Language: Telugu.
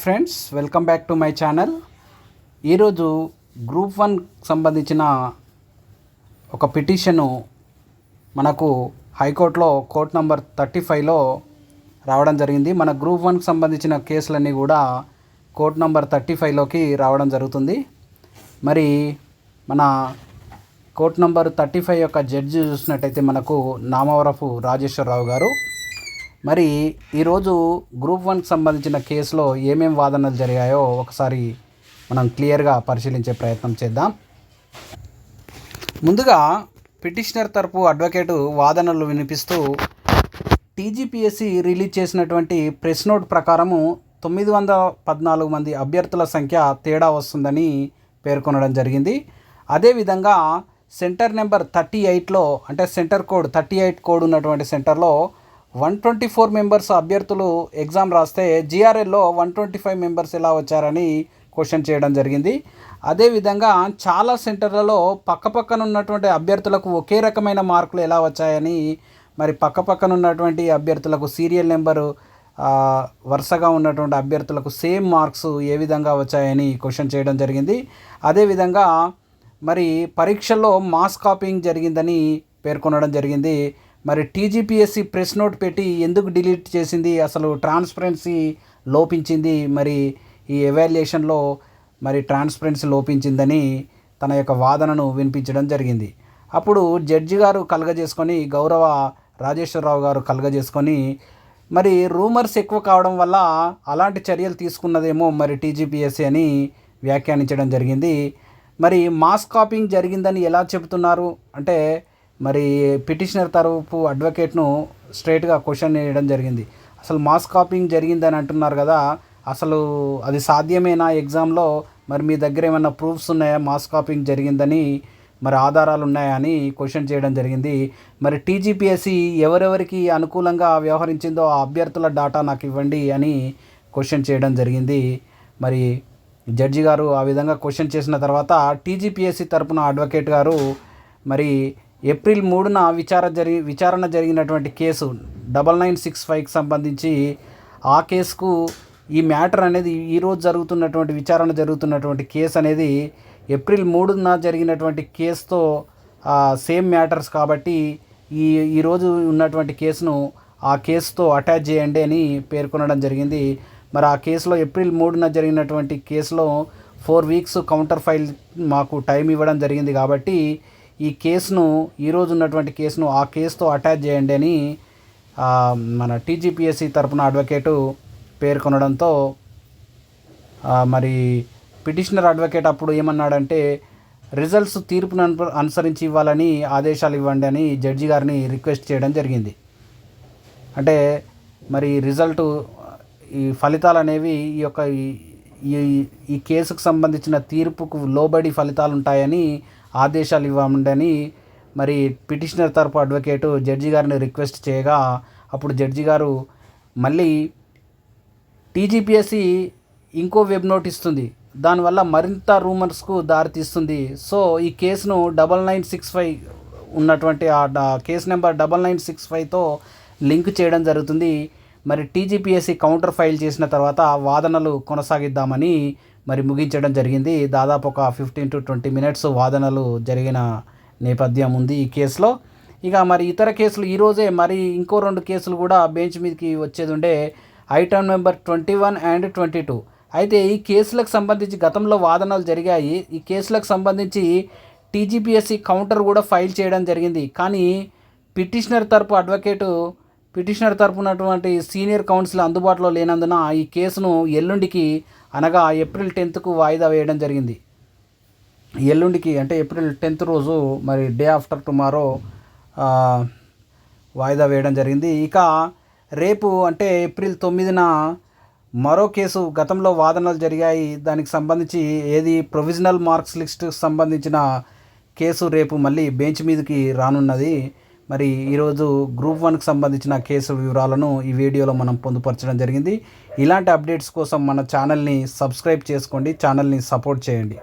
Friends welcome back to my channel. ఈరోజు గ్రూప్ వన్ సంబంధించిన ఒక పిటిషను మనకు హైకోర్టులో కోర్ట్ నంబర్ థర్టీ ఫైవ్లో రావడం జరిగింది. మన గ్రూప్ వన్కి సంబంధించిన కేసులన్నీ కూడా కోర్ట్ నంబర్ థర్టీ ఫైవ్లోకి రావడం జరుగుతుంది. మరి మన కోర్ట్ నంబర్ థర్టీ ఫైవ్ యొక్క జడ్జి చూసినట్టయితే మనకు నామవరపు రాజేశ్వరరావు గారు మరి ఈరోజు గ్రూప్ వన్కి సంబంధించిన కేసులో ఏమేం వాదనలు జరిగాయో ఒకసారి మనం క్లియర్గా పరిశీలించే ప్రయత్నం చేద్దాం. ముందుగా పిటిషనర్ తరపు అడ్వకేటు వాదనలు వినిపిస్తూ టీజీపీఎస్సీ రిలీజ్ చేసినటువంటి ప్రెస్ నోట్ ప్రకారము తొమ్మిది వందల పద్నాలుగు మంది అభ్యర్థుల సంఖ్య తేడా వస్తుందని పేర్కొనడం జరిగింది. అదేవిధంగా సెంటర్ నెంబర్ థర్టీ ఎయిట్లో అంటే center code thirty eight code ఉన్నటువంటి సెంటర్లో వన్ ట్వంటీ ఫోర్ మెంబర్స్ అభ్యర్థులు ఎగ్జామ్ రాస్తే జిఆర్ఎల్లో వన్ ట్వంటీ ఫైవ్ మెంబర్స్ ఎలా వచ్చారని క్వశ్చన్ చేయడం జరిగింది. అదేవిధంగా చాలా సెంటర్లలో పక్కపక్కన ఉన్నటువంటి అభ్యర్థులకు ఒకే రకమైన మార్కులు ఎలా వచ్చాయని మరి పక్కపక్కన ఉన్నటువంటి అభ్యర్థులకు సీరియల్ నెంబరు వరుసగా ఉన్నటువంటి అభ్యర్థులకు సేమ్ మార్క్స్ ఏ విధంగా వచ్చాయని క్వశ్చన్ చేయడం జరిగింది. అదేవిధంగా మరి పరీక్షల్లో మాస్ కాపింగ్ జరిగిందని పేర్కొనడం జరిగింది. మరి టీజీపీఎస్సీ ప్రెస్ నోట్ పెట్టి ఎందుకు డిలీట్ చేసింది? అసలు ట్రాన్స్పరెన్సీ లోపించింది మరి ఈ ఎవాల్యుయేషన్లో మరి ట్రాన్స్పరెన్సీ లోపించిందని తన యొక్క వాదనను వినిపించడం జరిగింది. అప్పుడు జడ్జి గారు కలగజేసుకొని గౌరవ రాజేశ్వరరావు గారు కలగజేసుకొని మరి రూమర్స్ ఎక్కువ కావడం వల్ల అలాంటి చర్యలు తీసుకున్నదేమో మరి టీజీపీఎస్సీ అని వ్యాఖ్యానించడం జరిగింది. మరి మాస్ కాపింగ్ జరిగిందని ఎలా చెబుతున్నారు? అంటే మరి పిటిషనర్ తరపు అడ్వకేట్ను స్ట్రైట్గా క్వశ్చన్ వేయడం జరిగింది. అసలు మాస్ కాపింగ్ జరిగిందని అంటున్నారు కదా అసలు అది సాధ్యమేనా ఎగ్జామ్లో? మరి మీ దగ్గర ఏమైనా ప్రూఫ్స్ ఉన్నాయా? మాస్ కాపింగ్ జరిగిందని మరి ఆధారాలు ఉన్నాయా అని క్వశ్చన్ చేయడం జరిగింది. మరి టీజీపీఎస్సి ఎవరెవరికి అనుకూలంగా వ్యవహరించిందో ఆ అభ్యర్థుల డాటా నాకు ఇవ్వండి అని క్వశ్చన్ చేయడం జరిగింది. మరి జడ్జి గారు ఆ విధంగా క్వశ్చన్ చేసిన తర్వాత టీజీపీఎస్సీ తరపున అడ్వకేట్ గారు మరి ఏప్రిల్ మూడున విచార జరిగి విచారణ జరిగినటువంటి కేసు డబల్ నైన్ సిక్స్ ఫైవ్కి సంబంధించి ఆ కేసుకు ఈ మ్యాటర్ అనేది ఈరోజు జరుగుతున్నటువంటి విచారణ జరుగుతున్నటువంటి కేసు అనేది ఏప్రిల్ మూడున జరిగినటువంటి కేసుతో సేమ్ మ్యాటర్స్ కాబట్టి ఈ ఈరోజు ఉన్నటువంటి కేసును ఆ కేసుతో అటాచ్ చేయండి అని పేర్కొనడం జరిగింది. మరి ఆ కేసులో ఏప్రిల్ మూడున జరిగినటువంటి కేసులో ఫోర్ వీక్స్ కౌంటర్ ఫైల్ మాకు టైం ఇవ్వడం జరిగింది కాబట్టి ఈ కేసును ఈరోజు ఉన్నటువంటి కేసును ఆ కేసుతో అటాచ్ చేయండి అని మన టీజీపీఎస్సీ తరపున అడ్వకేటు పేర్కొనడంతో మరి పిటిషనర్ అడ్వకేట్ అప్పుడు ఏమన్నాడంటే రిజల్ట్స్ తీర్పును అనుసరించి ఇవ్వాలని ఆదేశాలు ఇవ్వండి అని జడ్జి గారిని రిక్వెస్ట్ చేయడం జరిగింది. అంటే మరి రిజల్ట్ ఈ ఫలితాలు అనేవి ఈ యొక్క ఈ ఈ కేసుకు సంబంధించిన తీర్పుకు లోబడి ఫలితాలు ఉంటాయని ఆదేశాలు ఇవ్వమని మరి పిటిషనర్ తరపు అడ్వకేటు జడ్జి గారిని రిక్వెస్ట్ చేయగా అప్పుడు జడ్జి గారు మళ్ళీ టీజీపీఎస్సి ఇంకో వెబ్ నోట్ ఇస్తుంది దానివల్ల మరింత రూమర్స్కు దారితీస్తుంది సో ఈ కేసును డబల్ నైన్ సిక్స్ ఫైవ్ ఉన్నటువంటి ఆ డ- case number double nine six ఫైవ్తో link చేయడం జరుగుతుంది. మరి టీజీపీఎస్సీ కౌంటర్ ఫైల్ చేసిన తర్వాత వాదనలు కొనసాగిద్దామని మరి ముగించడం జరిగింది. దాదాపు ఒక ఫిఫ్టీన్ టు ట్వంటీ మినిట్స్ వాదనలు జరిగిన నేపథ్యం ఉంది ఈ కేసులో. ఇక మరి ఇతర కేసులు ఈరోజే మరి ఇంకో రెండు కేసులు కూడా బెంచ్ మీదకి వచ్చేది ఉండే item number twenty one and twenty two. అయితే ఈ కేసులకు సంబంధించి గతంలో వాదనలు జరిగాయి. ఈ కేసులకు సంబంధించి టీజీపీఎస్సీ కౌంటర్ కూడా ఫైల్ చేయడం జరిగింది. కానీ పిటిషనర్ తరపు అడ్వకేటు పిటిషనర్ తరపునటువంటి సీనియర్ కౌన్సిల్ అందుబాటులో లేనందున ఈ కేసును ఎల్లుండికి అనగా ఏప్రిల్ టెన్త్కు వాయిదా వేయడం జరిగింది. ఎల్లుండికి అంటే ఏప్రిల్ టెన్త్ రోజు మరి డే ఆఫ్టర్ టుమారో వాయిదా వేయడం జరిగింది. ఇక రేపు అంటే ఏప్రిల్ తొమ్మిదిన మరో కేసు గతంలో వాదనలు జరిగాయి. దానికి సంబంధించి ఏది ప్రొవిజనల్ మార్క్స్ లిస్టుకు సంబంధించిన కేసు రేపు మళ్ళీ బెంచ్ మీదకి రానున్నది. మరి ఈరోజు గ్రూప్ వన్కి సంబంధించిన కేసు వివరాలను ఈ వీడియోలో మనం పొందుపరచడం జరిగింది. ఇలాంటి అప్డేట్స్ కోసం మన ఛానల్ని సబ్స్క్రైబ్ చేసుకోండి ఛానల్ని సపోర్ట్ చేయండి.